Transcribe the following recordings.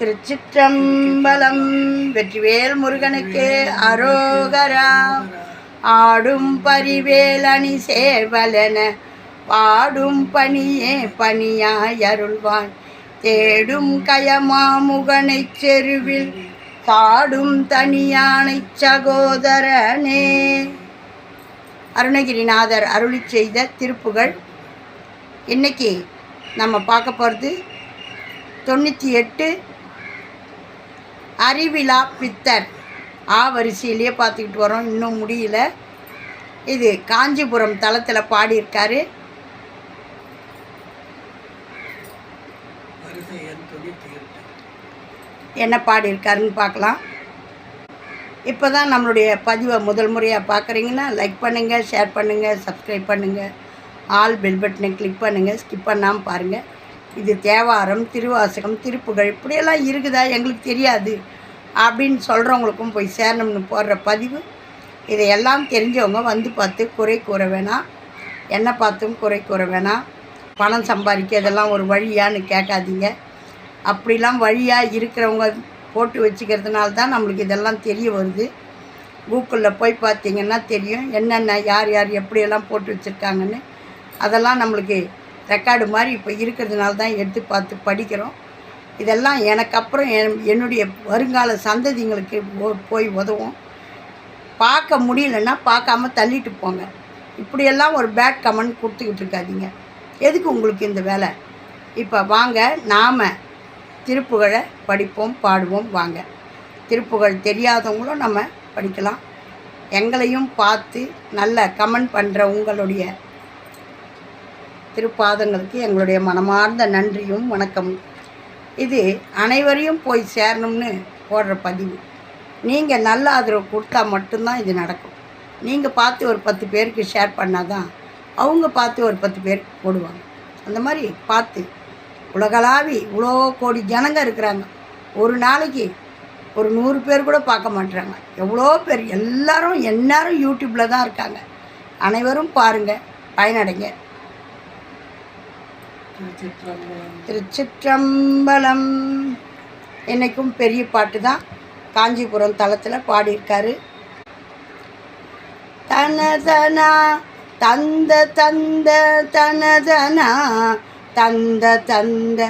திருச்சிற்றம்பலம் வெற்றிவேல் முருகனுக்கு அரோகரா. ஆடும் பரிவேலணி சேவலன பாடும் பணியே பணியாய் அருள்வான். தேடும் கயமாமுகனை செருவில் காடும் தனியானைச் சகோதரனே. அருணகிரிநாதர் அருளி செய்த திருப்புகள் இன்னைக்கு நம்ம பார்க்க போகிறது தொண்ணூற்றி எட்டு அறிவிழா பித்தர். ஆ வரிசையிலேயே பார்த்துக்கிட்டு வரோம் இன்னும் முடியல. இது காஞ்சிபுரம் தளத்தில் பாடியிருக்காரு. என்ன பாடியிருக்காருன்னு பார்க்கலாம். இப்போ தான் நம்மளுடைய பதிவை முதல் முறையாக பார்க்குறீங்கன்னா லைக் பண்ணுங்கள் ஷேர் பண்ணுங்கள் சப்ஸ்கிரைப் பண்ணுங்கள் ஆல் பெல் பட்டனை கிளிக் பண்ணுங்கள் ஸ்கிப் பண்ணாமல் பாருங்கள் இது தேவாரம் திருவாசகம் திருப்புகள் இப்படியெல்லாம் இருக்குதா? எங்களுக்கு தெரியாது. அப்படின்னு சொல்கிறவங்களுக்கும் போய் சேரணும்னு போடுற பதிவு இதையெல்லாம் தெரிஞ்சவங்க வந்து பார்த்து குறை கூற வேணாம். என்ன பார்த்தும் குறை கூற வேணாம். பணம் சம்பாதிக்க இதெல்லாம் ஒரு வழியான்னு கேட்காதீங்க. அப்படிலாம் வழியாக இருக்கிறவங்க போட்டு வச்சுக்கிறதுனால தான் நம்மளுக்கு இதெல்லாம் தெரிய வருது. கூகுளில் போய் பார்த்தீங்கன்னா தெரியும். என்னென்ன யார் யார் எப்படியெல்லாம் போட்டு வச்சுருக்காங்கன்னு. அதெல்லாம் நம்மளுக்கு ரெக்கார்டு மாதிரி இப்போ இருக்கிறதுனால தான் எடுத்து பார்த்து படிக்கிறோம். இதெல்லாம் எனக்கு அப்புறம் என் என்னுடைய வருங்கால சந்ததிங்களுக்கு போ- போய் உதவும். பார்க்க முடியலன்னா பார்க்காம தள்ளிட்டு போங்க. இப்படியெல்லாம் ஒரு பேட் கமெண்ட் கொடுத்துக்கிட்டு இருக்காதிங்க. எதுக்கு உங்களுக்கு இந்த வேலை? இப்போ வாங்க நாம் திருப்புகழை படிப்போம் பாடுவோம் வாங்க. திருப்புகழ் தெரியாதவங்களும் நம்ம படிக்கலாம். எங்களையும் பார்த்து நல்ல கமெண்ட் பண்ணுற உங்களுடைய திருப்பாதங்களுக்கு எங்களுடைய மனமார்ந்த நன்றியும் வணக்கமும். இது அனைவரையும் போய் சேரணும்னு போடுற பதிவு. நீங்கள் நல்ல ஆதரவு கொடுத்தா மட்டும்தான் இது நடக்கும். நீங்கள் பார்த்து ஒரு பத்து பேருக்கு ஷேர் பண்ணால் தான் அவங்க பார்த்து ஒரு பத்து பேருக்கு போடுவாங்க. அந்த மாதிரி பார்த்து. உலகளாவி இவ்வளோ கோடி ஜனங்க இருக்கிறாங்க. ஒரு நாளைக்கு ஒரு நூறு பேர் கூட பார்க்க மாட்டுறாங்க எவ்வளோ பேர் எல்லாரும் எந்நேரம் யூடியூப்பில் தான் இருக்காங்க. அனைவரும் பாருங்கள் பயனடைங்க. திருச்சிற்றம்பலம். என்றைக்கும் பெரிய பாட்டு தான் காஞ்சிபுரம் தளத்தில் பாடியிருக்காரு. தனதனா தந்த தந்த தனதனா தந்த தந்த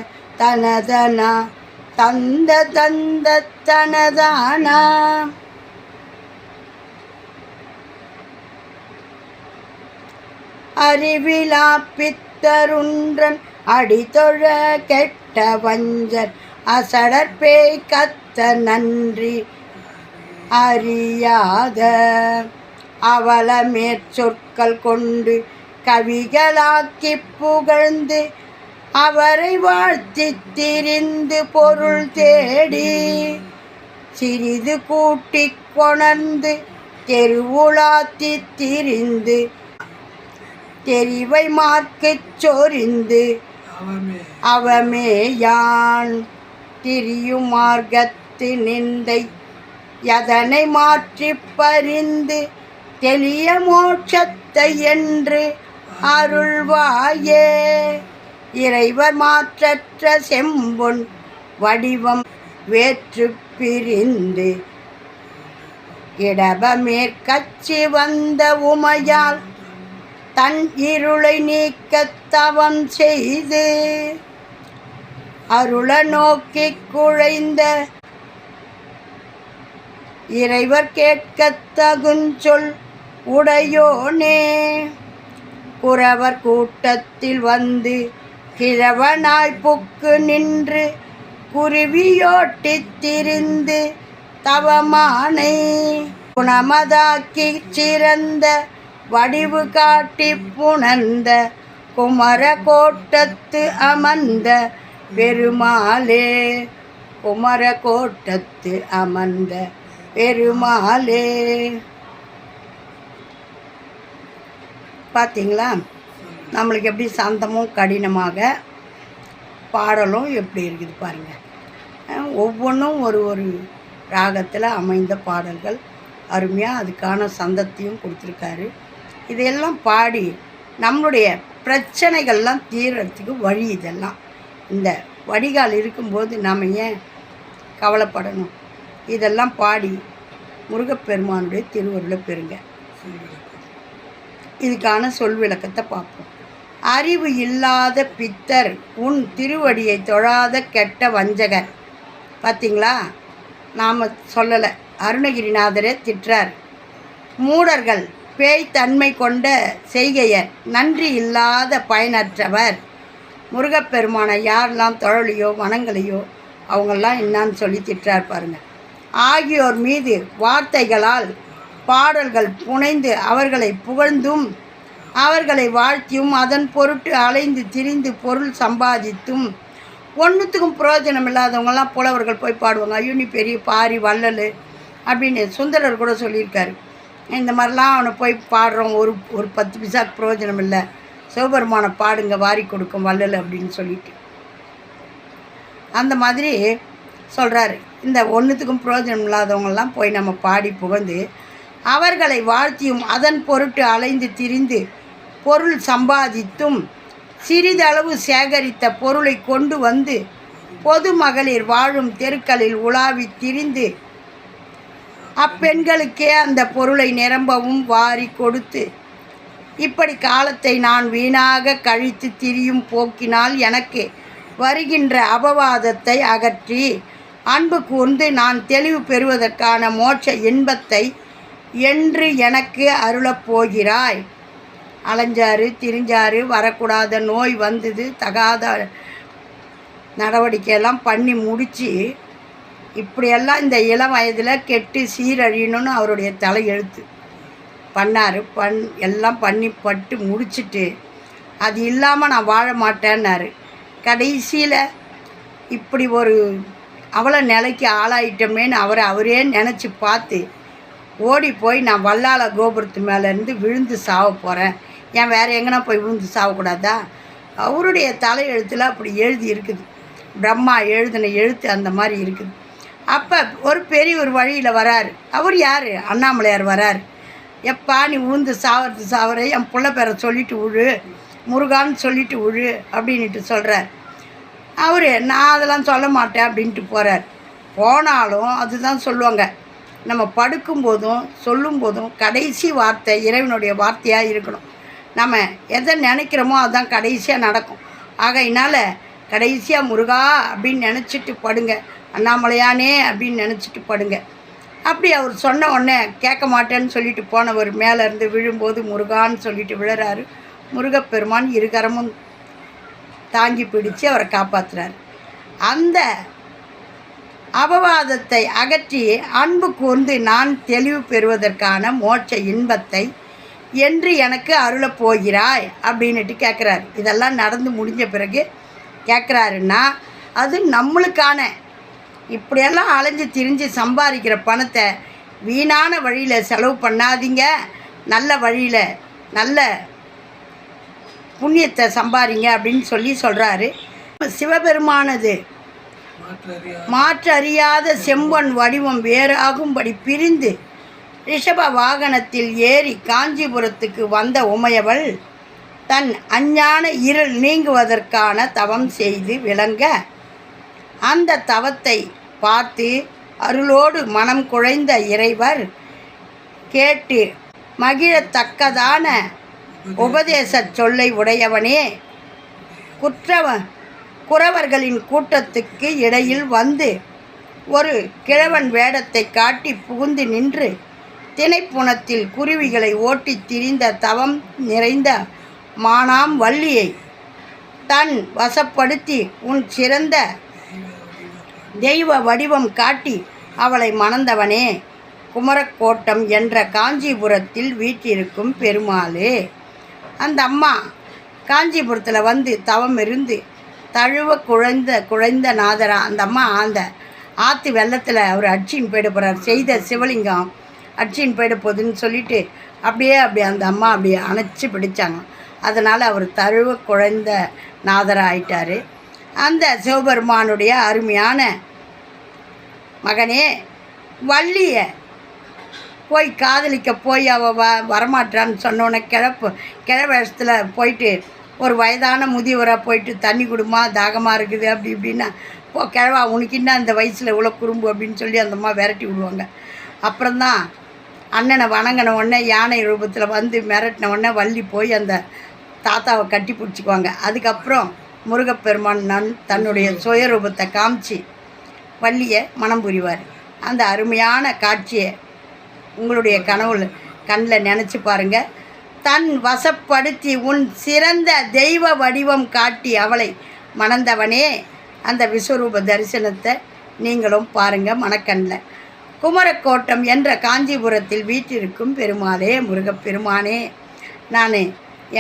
தனதனா தந்த தந்த தனதானா. அறிவிலா பித்தருன்றன் அடித்தொழ கெட்ட வஞ்சன் அசடற்பே கத்த நன்றி அறியாத. அவல மேற்சொற்கள் கொண்டு கவிகளாக்கி புகழ்ந்து அவரை வாழ்த்தி திரிந்து பொருள் தேடி சிறிது கூட்டி கொணர்ந்து தெருவுலாத்தி திரிந்து தெரிவை மார்க்கச் சொரிந்து அவமே. யான் திரியும் மார்க்கத்து நிந்தை எதனை மாற்றி பறிந்து தெளிய மோட்சத்தை என்று அருள்வாயே. இறைவர் மாற்றற்ற செம்பொன் வடிவம் வேற்று பிரிந்து இடபமேற்கச்சி வந்த உமையால் தன் இருளை நீக்கத் தவம் செய்து அருள நோக்கி குழைந்த இறைவர் கேட்கத் தகுஞ்சொல் உடையோனே. குறவர் கூட்டத்தில் வந்து கிழவனாய் புக்கு நின்று குருவியோட்டி திரிந்து தவமானை குணமதாக்கி சிறந்த வடிவு காட்டி புணர்ந்த குமர கோட்டத்து அமர்ந்த பெருமாளே. குமர கோட்டத்து அமர்ந்த பெருமாளே. பார்த்தீங்களா நம்மளுக்கு எப்படி சாந்தமும் கடினமாக பாடலும் எப்படி இருக்குது பாருங்கள் ஒவ்வொன்றும் ஒரு ஒரு ராகத்தில் அமைந்த பாடல்கள். அருமையாக அதுக்கான சந்தத்தையும் கொடுத்துருக்காரு. இதையெல்லாம் பாடி நம்மளுடைய பிரச்சனைகள்லாம் தீர்றதுக்கு வழி இதெல்லாம். இந்த வடிகால் இருக்கும்போது நாம் ஏன் கவலைப்படணும்? இதெல்லாம் பாடி முருகப்பெருமானுடைய திருவருளை பெறுங்க. இதுக்கான சொல் விளக்கத்தை பார்ப்போம். அறிவு இல்லாத பித்தர் உன் திருவடியை தொழாத கெட்ட வஞ்சகர். பார்த்தீங்களா நாம் சொல்லலை. அருணகிரிநாதரே திட்டார் மூடர்கள் பேய் தன்மை கொண்ட செய்கையர் நன்றி இல்லாத பயனற்றவர். முருகப்பெருமானை யாரெல்லாம் தொழலையோ மனங்களையோ அவங்கெல்லாம் என்னான்னு சொல்லி திட்டார் பாருங்கள் ஆகியோர் மீது வார்த்தைகளால் பாடல்கள் புனைந்து அவர்களை புகழ்ந்தும் அவர்களை வாழ்த்தியும் அதன் பொருட்டு அலைந்து திரிந்து பொருள் சம்பாதித்தும் ஒன்றுத்துக்கும் பிரயோஜனம் இல்லாதவங்கெல்லாம் புலவர்கள் போய் பாடுவாங்க. ஐயோ நீ பெரிய பாரி வள்ளல் அப்படின்னு சுந்தரர் கூட சொல்லியிருக்காரு. இந்த மாதிரிலாம் அவனை போய் பாடுறோம் ஒரு ஒரு பத்து பைசாக்கு பிரயோஜனம் இல்லை. சிவபெருமானை பாடுங்க வாரி கொடுக்கும் வள்ளல் அப்படின்னு சொல்லிட்டு. அந்த மாதிரி சொல்கிறாரு இந்த ஒன்றுத்துக்கும் பிரயோஜனம் இல்லாதவங்கெல்லாம் போய் நம்ம பாடி புகழ்ந்து அவர்களை வாழ்த்தியும் அதன் பொருட்டு அலைந்து திரிந்து பொருள் சம்பாதித்தும் சிறிதளவு சேகரித்த பொருளை கொண்டு வந்து பொது மகளிர் வாழும் தெருக்களில் உலாவி திரிந்து அப்பெண்களுக்கே அந்த பொருளை நிரம்பவும் வாரி கொடுத்து இப்படி காலத்தை நான் வீணாக கழித்து திரியும் போக்கினால் எனக்கு வருகின்ற அபவாதத்தை அகற்றி அன்பு கூர்ந்து நான் தெளிவு பெறுவதற்கான மோட்ச இன்பத்தை என்று எனக்கு அருளப் போகிறாய். அலைஞ்சாரு திரிஞ்சாரு வரக்கூடாத நோய் வந்தது தகாத நடவடிக்கையெல்லாம் பண்ணி முடித்து இப்படியெல்லாம் இந்த இளம் வயதில் கெட்டு சீரழியணும்னு அவருடைய தலையெழுத்து பண்ணார். பண் எல்லாம் பண்ணி பட்டு முடிச்சுட்டு அது இல்லாமல் நான் வாழ மாட்டேன்னாரு. கடைசியில் இப்படி ஒரு அவ்வளோ நிலைக்கு ஆளாயிட்டோமேன்னு அவரை அவரே நினச்சி பார்த்து ஓடி போய் நான் வல்லால கோபுரத்து மேலேருந்து விழுந்து சாவ போகிறேன் ஏன் வேறு எங்கன்னா போய் விழுந்து சாவக்கூடாதா அவருடைய தலையெழுத்தில் அப்படி எழுதி இருக்குது. பிரம்மா எழுதின எழுத்து அந்த மாதிரி இருக்குது. அப்போ ஒரு பெரிய ஒரு வழியில் வரார். அவர் யார்? அண்ணாமலையார் வரார். எப்பா நீ ஊந்து சாவறது சாவற என் பிள்ளை பேரை சொல்லிட்டு விழு முருகான்னு சொல்லிட்டு விழு அப்படின்ட்டு சொல்கிறார் அவர் நான் அதெல்லாம் சொல்ல மாட்டேன் அப்படின்ட்டு போகிறார் போனாலும் அதுதான் சொல்லுவாங்க. நம்ம படுக்கும்போதும் சொல்லும்போதும் கடைசி வார்த்தை இறைவனுடைய வார்த்தையாக இருக்கணும். நம்ம எதை நினைக்கிறோமோ அதுதான் கடைசியாக நடக்கும். ஆகையினால் கடைசியாக முருகா அப்படின்னு நினச்சிட்டு படுங்க. அண்ணாமலையானே அப்படின்னு நினச்சிட்டு படுங்க. அப்படி அவர் சொன்ன உடனே கேட்க மாட்டேன்னு சொல்லிட்டு போனவர். மேலேருந்து விழும்போது முருகான்னு சொல்லிட்டு விழுறாரு. முருகப்பெருமான் இருகரமும் தாங்கி பிடிச்சு அவரை காப்பாற்றுறாரு அந்த அபவாதத்தை அகற்றி அன்பு கூர்ந்து நான் தெளிவு பெறுவதற்கான மோட்ச இன்பத்தை என்று எனக்கு அருளப் போகிறாய் அப்படின்னுட்டு கேட்குறாரு. இதெல்லாம் நடந்து முடிஞ்ச பிறகு கேட்குறாருன்னா அது நம்மளுக்கான இப்படியெல்லாம் அலைஞ்சு திரிஞ்சு சம்பாதிக்கிற பணத்தை வீணான வழியில் செலவு பண்ணாதீங்க. நல்ல வழியில் நல்ல புண்ணியத்தை சம்பாதிங்க அப்படின்னு சொல்லி சொல்கிறாரு சிவபெருமானது மாற்றறியாத செம்பொன் வடிவம் வேறாகும்படி பிரிந்து ரிஷப வாகனத்தில் ஏறி காஞ்சிபுரத்துக்கு வந்த உமையவள் தன் அஞ்ஞான இருள் நீங்குவதற்கான தவம் செய்து விளங்க அந்த தவத்தை பார்த்து அருளோடு மனம் குழைந்த இறைவர் கேட்டு மகிழத்தக்கதான உபதேசச் சொல்லை உடையவனே குற்றவ குறவர்களின் கூட்டத்துக்கு இடையில் வந்து ஒரு கிழவன் வேடத்தை காட்டி புகுந்து நின்று திணைப்புணத்தில் குருவிகளை ஓட்டித் திரிந்த தவம் நிறைந்த மானாம் வள்ளியை தன் வசப்படுத்தி உன் சிறந்த தெய்வ வடிவம் காட்டி அவளை மணந்தவனே. குமரக்கோட்டம் என்ற காஞ்சிபுரத்தில் வீற்றிருக்கும் பெருமாளே. அந்த அம்மா காஞ்சிபுரத்தில் வந்து தவம் இருந்து தழுவ குழைந்த குழைந்த நாதரா அந்த அம்மா அந்த ஆற்று வெள்ளத்தில் அவர் அட்சின் போயிட போகிறார் செய்த சிவலிங்கம் அட்சின் போயிட போகுதுன்னு சொல்லிட்டு அப்படியே அப்படி அந்த அம்மா அப்படியே அணைச்சி பிடிச்சாங்க. அதனால் அவர் தழுவ குழைந்த நாதராக ஆயிட்டார். அந்த சிவபெருமானுடைய அருமையான மகனே வள்ளியை போய் காதலிக்க போய் அவள் வ வரமாட்டான்னு சொன்னோன்னே கிழப்பு கிழவேஷத்தில் போயிட்டு ஒரு வயதான முதியவராக போயிட்டு தண்ணி கொடுமா தாகமாக இருக்குது அப்படி இப்படின்னா போ கிழவா உனக்கு என்ன அந்த வயசில் இவ்வளோ குறும்பு அப்படின்னு சொல்லி அந்த அம்மா விரட்டி விடுவாங்க. அப்புறம்தான் அண்ணனை வணங்கின உடனே யானை ரூபத்தில் வந்து மிரட்டின உடனே வள்ளி போய் அந்த தாத்தாவை கட்டி பிடிச்சிக்குவாங்க. அதுக்கப்புறம் முருகப்பெருமான் நன் தன்னுடைய சுயரூபத்தை காமிச்சு வள்ளியை மனம் புரிவார். அந்த அருமையான காட்சியை உங்களுடைய கனவுல கண்ணில் நினச்சி பாருங்க. தன் வசப்படுத்தி உன் சிறந்த தெய்வ வடிவம் காட்டி அவளை மணந்தவனே. அந்த விஸ்வரூப தரிசனத்தை நீங்களும் பாருங்க மனக்கண்ணில் குமரக்கோட்டம் என்ற காஞ்சிபுரத்தில் வீட்டிற்கும் பெருமாளே முருகப்பெருமானே. நான்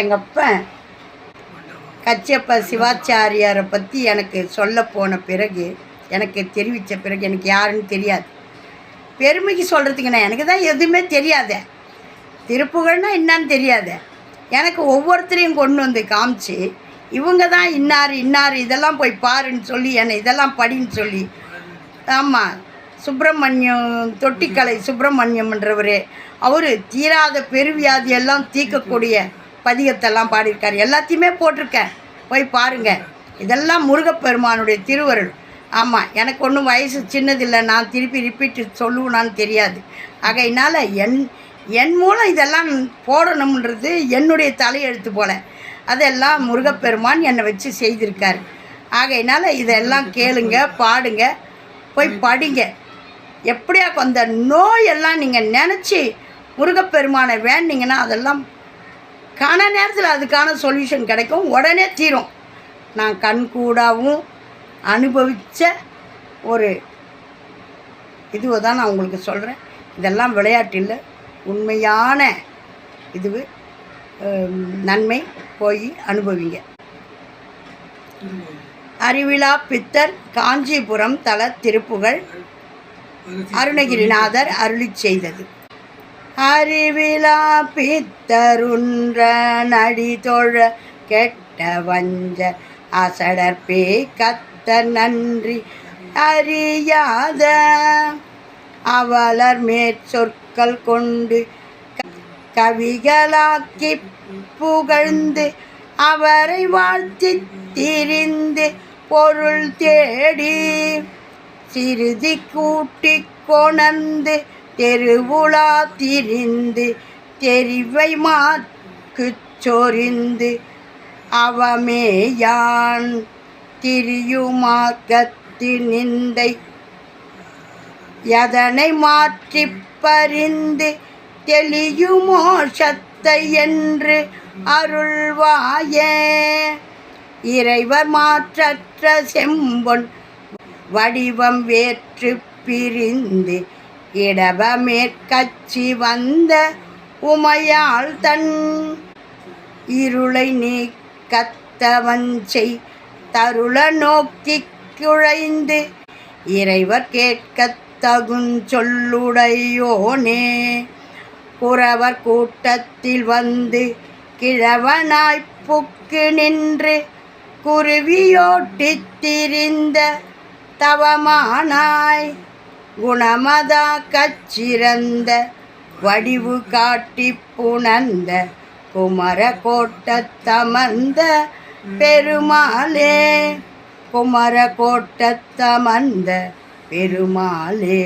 எங்கப்பன் கச்சியப்ப சிவாச்சாரியாரை பற்றி எனக்கு சொல்ல போன பிறகு எனக்கு தெரிவித்த பிறகு எனக்கு யாருன்னு தெரியாது. பெருமைக்கு சொல்கிறதுக்கு நான் எனக்கு தான் எதுவுமே தெரியாதே. திருப்புகழ்னா என்னன்னு தெரியாதே. எனக்கு ஒவ்வொருத்தரையும் கொண்டு வந்து காமிச்சு இவங்க தான் இன்னார் இன்னார் இதெல்லாம் போய் பாருன்னு சொல்லி என்னை இதெல்லாம் படின்னு சொல்லி ஆமாம் சுப்பிரமணியம் தொட்டிக்கலை சுப்பிரமணியம்ன்றவர் அவர் தீராத பெருவியாதியெல்லாம் தீர்க்கக்கூடிய பதிகத்தெல்லாம் பாடியிருக்கார். எல்லாத்தையுமே போட்டிருக்கேன். போய் பாருங்கள் இதெல்லாம் முருகப்பெருமானுடைய திருவருள். ஆமாம் எனக்கு ஒன்றும் வயசு சின்னதில்லை நான் திருப்பி ரிப்பீட்டு சொல்லுவேனான்னு தெரியாது. ஆகையினால் என் என் மூலம் இதெல்லாம் போடணும்ன்றது என்னுடைய தலையெழுத்து போல. அதெல்லாம் முருகப்பெருமான் என்னை வச்சு செய்திருக்காரு. ஆகையினால் இதெல்லாம் கேளுங்க பாடுங்க போய் படிங்க. எப்படியா அந்த நோயெல்லாம் நீங்கள் நினச்சி முருகப்பெருமானை வேண்டிங்கன்னா அதெல்லாம் கன நேரத்தில் அதுக்கான சொல்யூஷன் கிடைக்கும். உடனே தீரும். நான் கண்கூடாகவும் அனுபவித்த ஒரு இதுவை தான் நான் உங்களுக்கு சொல்கிறேன் இதெல்லாம் விளையாட்டில் உண்மையான இது நன்மை போய் அனுபவிங்க. அறிவிழா பித்தர் காஞ்சிபுரம் தல திருப்புகழ் அருணகிரிநாதர் அருளி செய்தது. அறிவிழா பித்தருன்ற நடி தொழ கெட்ட வஞ்ச அசடற்பே கத்த நன்றி அறியாத அவலர் மேற்சொற்கள் கொண்டு கவிகளாக்கி புகழ்ந்து அவரை வாழ்த்தி திரிந்து பொருள் தேடி சிறிது கூட்டி கொணர்ந்து தெருவுலா திரிந்து தெரிவை மாக்குச் சொரிந்து அவமேயான் திரியுமார்க்கத்து நிந்தை எதனை மாற்றி பறிந்து தெளியுமோ சத்தை என்று அருள்வாயே. இறைவர் மாற்றற்ற செம்பொன் வடிவம் வேற்று பிரிந்து இடவமேற்கச்சி வந்த உமையாள் தன் இருளை நீக்கத்தவஞ்சை தருள நோக்கி குழைந்து இறைவர் கேட்கத் தகுஞ்சொல்லுடையோனே குறவர் கூட்டத்தில் வந்து கிழவனாய் புக்கு நின்று குருவியோட்டித் திரிந்த தவமானாய். குணமதா கச்சிறந்த வடிவு காட்டி புணர்ந்த குமர கோட்டத்தமர்ந்த பெருமாளே. குமர கோட்டத்தமர்ந்த பெருமாளே.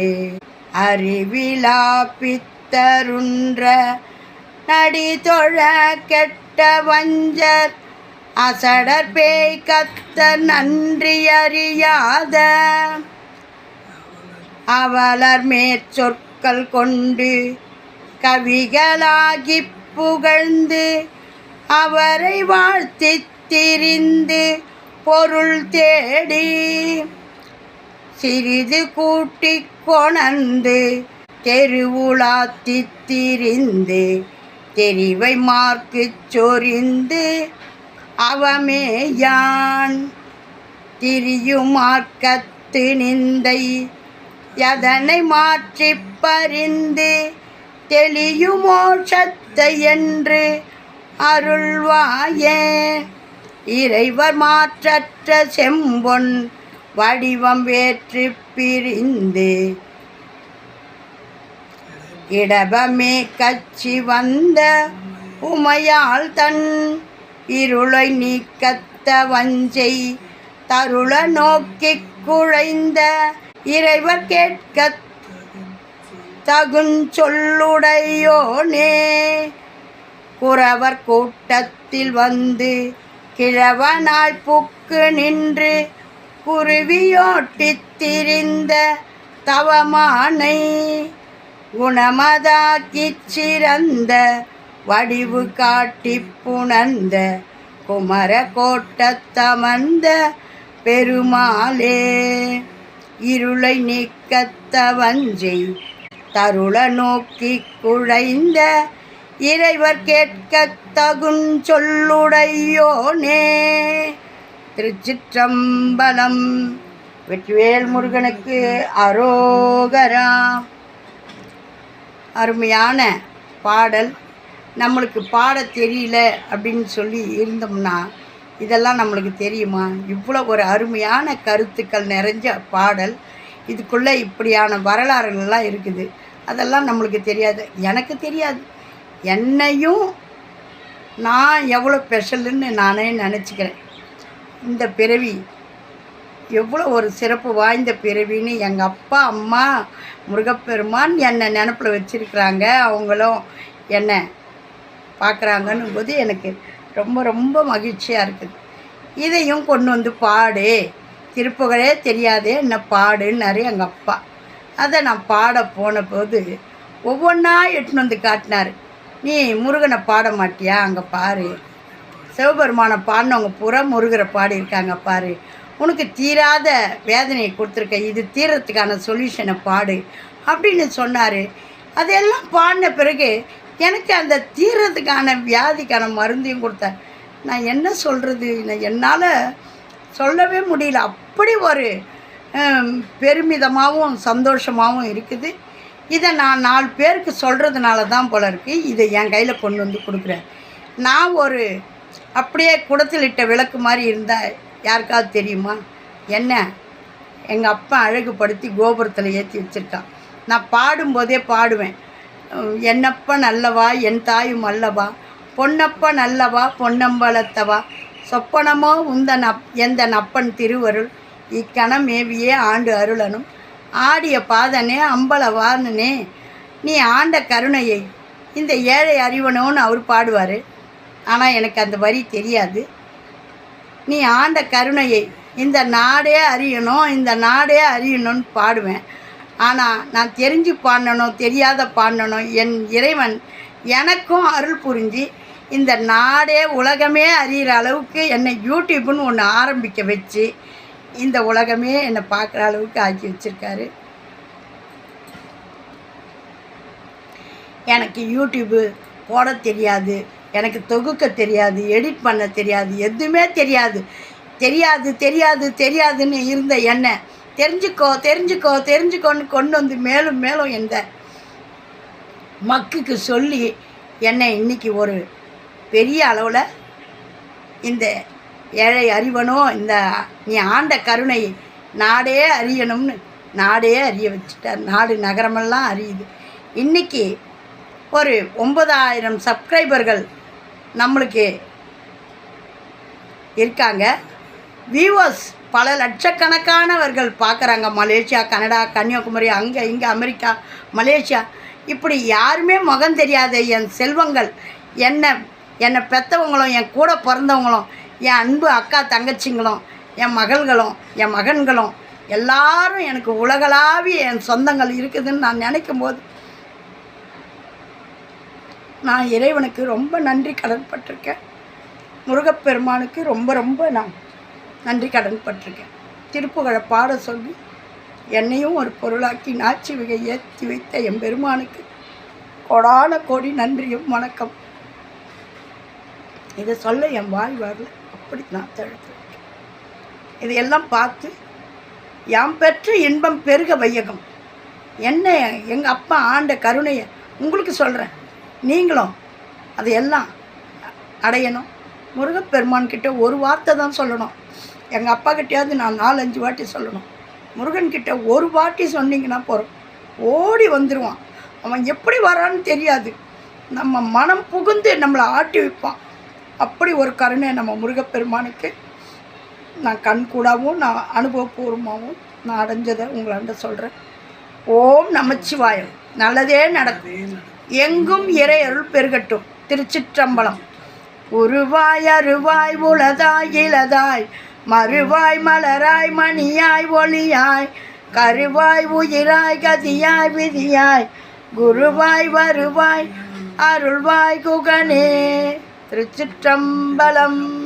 அறிவிழா பித்தருன்ற நடி தொழ கெட்ட வஞ்சர் அசடர் பேய் கத்த நன்றி அறியாத அவலர் மேற்சொற்கள் கொண்டு கவிகளாகி புகழ்ந்து அவரை வாழ்த்தி திரிந்து பொருள் தேடி சிறிது கூட்டி கொணந்து தெருவுலாத்தி திரிந்து தெரிவை மார்க்கு சொரிந்து அவமேயான் திரியுமார்க்கத்து நிந்தை எதனை மாற்றி பறிந்து தெளியுமோஷத்தை என்று அருள்வாயே. இறைவர் மாற்றற்ற செம்பொன் வடிவம் வேற்று பிரிந்து இடபமே கச்சி வந்த உமையால் தன் இருளை நீக்கத்த வஞ்சை தருள நோக்கி குழைந்த இறைவர் கேட்க தகுஞ்சொல்லுடையோனே குறவர் கூட்டத்தில் வந்து கிழவனாய் புக்கு நின்று குருவியோட்டித் திரிந்த தவமானை குணமதாக்கிச் சிறந்த வடிவு காட்டிப் புணர்ந்த குமர கோட்டத்தமர்ந்த பெருமாளே. இருளை நீக்கத்த தருள நோக்கி குழைந்த இறைவர் கேட்க தகுஞ்சொல்லுடையோனே திருச்சிற்றம்பலம். வெற்றிவேல் முருகனுக்கு அரோகரா. அருமையான பாடல். நம்மளுக்கு பாட தெரியல அப்படின்னு சொல்லி இருந்தோம்னா இதெல்லாம் நம்மளுக்கு தெரியுமா? இவ்வளோ ஒரு அருமையான கருத்துக்கள் நிறைஞ்ச பாடல். இதுக்குள்ளே இப்படியான வரலாறுகள்லாம் இருக்குது. அதெல்லாம் நம்மளுக்கு தெரியாது. எனக்கு தெரியாது. என்னையும் நான் எவ்வளோ ஸ்பெஷலுன்னு நானே நினச்சிக்கிறேன். இந்த பிறவி எவ்வளோ ஒரு சிறப்பு வாய்ந்த பிறவின்னு எங்கள் அப்பா அம்மா முருகப்பெருமான் என்னை நினப்பில் வச்சுருக்குறாங்க. அவங்களும் என்னை பார்க்குறாங்கன்னும் போது எனக்கு ரொம்ப ரொம்ப மகிழ்ச்சியாக இருக்குது. இதையும் கொண்டு வந்து பாடு. திருப்புகழே தெரியாதே என்ன பாடுன்னாரு எங்கள் அப்பா. அதை நான் பாட போன போது ஒவ்வொன்றா எட்டுன்னு வந்து காட்டினார். நீ முருகனை பாட மாட்டியா? அங்கே பாரு. சிவபெருமானை பாடினவங்க பூரா முருகரை பாடியிருக்காங்க பாரு. உனக்கு தீராத வேதனையை கொடுத்துருக்க. இது தீரத்துக்கான சொல்யூஷனை பாடு. அப்படின்னு சொன்னார். அதெல்லாம் பாடின பிறகு எனக்கு அந்த தீரத்துக்கான வியாதிக்கான மருந்தையும் கொடுத்தார் நான் என்ன சொல்கிறது நான் என்னால் சொல்லவே முடியல. அப்படி ஒரு பெருமிதமாகவும் சந்தோஷமாகவும் இருக்குது. இதை நான் நாலு பேருக்கு சொல்கிறதுனால தான் போல இருக்குது இதை என் கையில் கொண்டு வந்து கொடுக்குறேன். நான் ஒரு அப்படியே குடத்தில் இட்ட விளக்கு மாதிரி இருந்தால் யாருக்காவது தெரியுமா? என்ன? எங்கள் அப்பா அழகுபடுத்தி கோபுரத்தில் ஏற்றி வச்சுருக்கான் நான் பாடும்போதே பாடுவேன். என்னப்ப நல்லவா என் தாயும் அல்லவா? பொன்னப்ப நல்லவா பொன்னம்பலத்தவா சொப்பனமோ உந்தன் அப் எந்தன் அப்பன் திருவருள்? இக்கணம் மேவியே ஆண்டு அருளனும். ஆடிய பாதனே அம்பலவானனே நீ ஆண்ட கருணையை இந்த ஏழை அறிவனோன்னு அவர் பாடுவார். ஆனால் எனக்கு அந்த வரி தெரியாது. நீ ஆண்ட கருணையை இந்த நாடே அறியணும் இந்த நாடே அறியணும்னு பாடுவேன். ஆனால் நான் தெரிஞ்சு பாடணும் தெரியாத பாடணும் என் இறைவன் எனக்கும் அருள் புரிஞ்சு இந்த நாடே உலகமே அறிகிற அளவுக்கு என்னை யூடியூப்னு ஒன்று ஆரம்பிக்க வச்சு இந்த உலகமே என்னை பார்க்குற அளவுக்கு ஆக்கி வச்சுருக்காரு. எனக்கு யூடியூப்பு போட தெரியாது எனக்கு தொகுக்க தெரியாது எடிட் பண்ண தெரியாது எதுவுமே தெரியாது. தெரியாது தெரியாது தெரியாதுன்னு இருந்த என்ன தெரிஞ்சுக்கோ தெரிஞ்சுக்கோ தெரிஞ்சுக்கோன்னு கொண்டு வந்து மேலும் மேலும் இந்த மக்குக்கு சொல்லி என்னை இன்னைக்கு ஒரு பெரிய அளவில் இந்த ஏழை அறிவனும் இந்த நீ ஆண்ட கருணை நாடே அறியணும்னு நாடே அறிய வச்சுட்டார். நாடு நகரமெல்லாம் அறியுது. இன்றைக்கி ஒரு ஒன்பதாயிரம் சப்ஸ்கிரைபர்கள் நம்மளுக்கு இருக்காங்க. வியூவர்ஸ் பல லட்சக்கணக்கானவர்கள் பார்க்குறாங்க. மலேசியா கனடா கன்னியாகுமரி அங்கே இங்கே அமெரிக்கா மலேசியா. இப்படி யாருமே முகம் தெரியாத என் செல்வங்கள் என்னை என்னை பெற்றவங்களும் என் கூட பிறந்தவங்களும் என் அன்பு அக்கா தங்கச்சிங்களும் என் மகள்களும் என் மகன்களும் எல்லாரும் எனக்கு உலகளாவிய என் சொந்தங்கள் இருக்குதுன்னு நான் நினைக்கும் போது நான் இறைவனுக்கு ரொம்ப நன்றி கடன்பட்டிருக்கேன். முருகப்பெருமானுக்கு ரொம்ப ரொம்ப நான் நன்றி கடன் பட்டிருக்கேன். திருப்புகழை பாட சொல்லி என்னையும் ஒரு பொருளாக்கி நாச்சிவிகை ஏற்றி வைத்த என் பெருமானுக்கு கொடான கோடி நன்றியும் வணக்கம். இதை சொல்ல என் வாய் வரல. அப்படி நான் தழுத்து இதையெல்லாம் பார்த்து யாம் பெற்ற இன்பம் பெருக வையகம். என்ன எங்கள் அப்பா ஆண்ட கருணையை உங்களுக்கு சொல்கிறேன் நீங்களும் அதையெல்லாம் அடையணும். முருகப்பெருமான்கிட்ட ஒரு வார்த்தை தான் சொல்லணும். எங்கள் அப்பா கிட்டேயாவது நான் நாலஞ்சு வாட்டி சொல்லணும். முருகன்கிட்ட ஒரு வாட்டி சொன்னீங்கன்னா போகிறோம் ஓடி வந்துடுவான் அவன் எப்படி வரான்னு தெரியாது. நம்ம மனம் புகுந்து நம்மளை ஆட்டி வைப்பான். அப்படி ஒரு கருணை நம்ம முருகப்பெருமானுக்கு. நான் கண்கூடாவும் நான் அனுபவபூர்வமாகவும் நான் அடைஞ்சதை உங்களாண்ட சொல்கிறேன் ஓம் நமச்சிவாயம் நல்லதே நடக்கும். எங்கும் இறை அருள் பெருகட்டும். திருச்சிற்றம்பலம். உருவாய் அருவாய் உலதாய் இலதாய் மறுவாய் மலராய் மணியாய் ஒளியாய் கருவாய் உயிராய் கதியாய் விதியாய் குருவாய் வருவாய் அருள்வாய் குகனே திருச்சிற்றம்பலம்.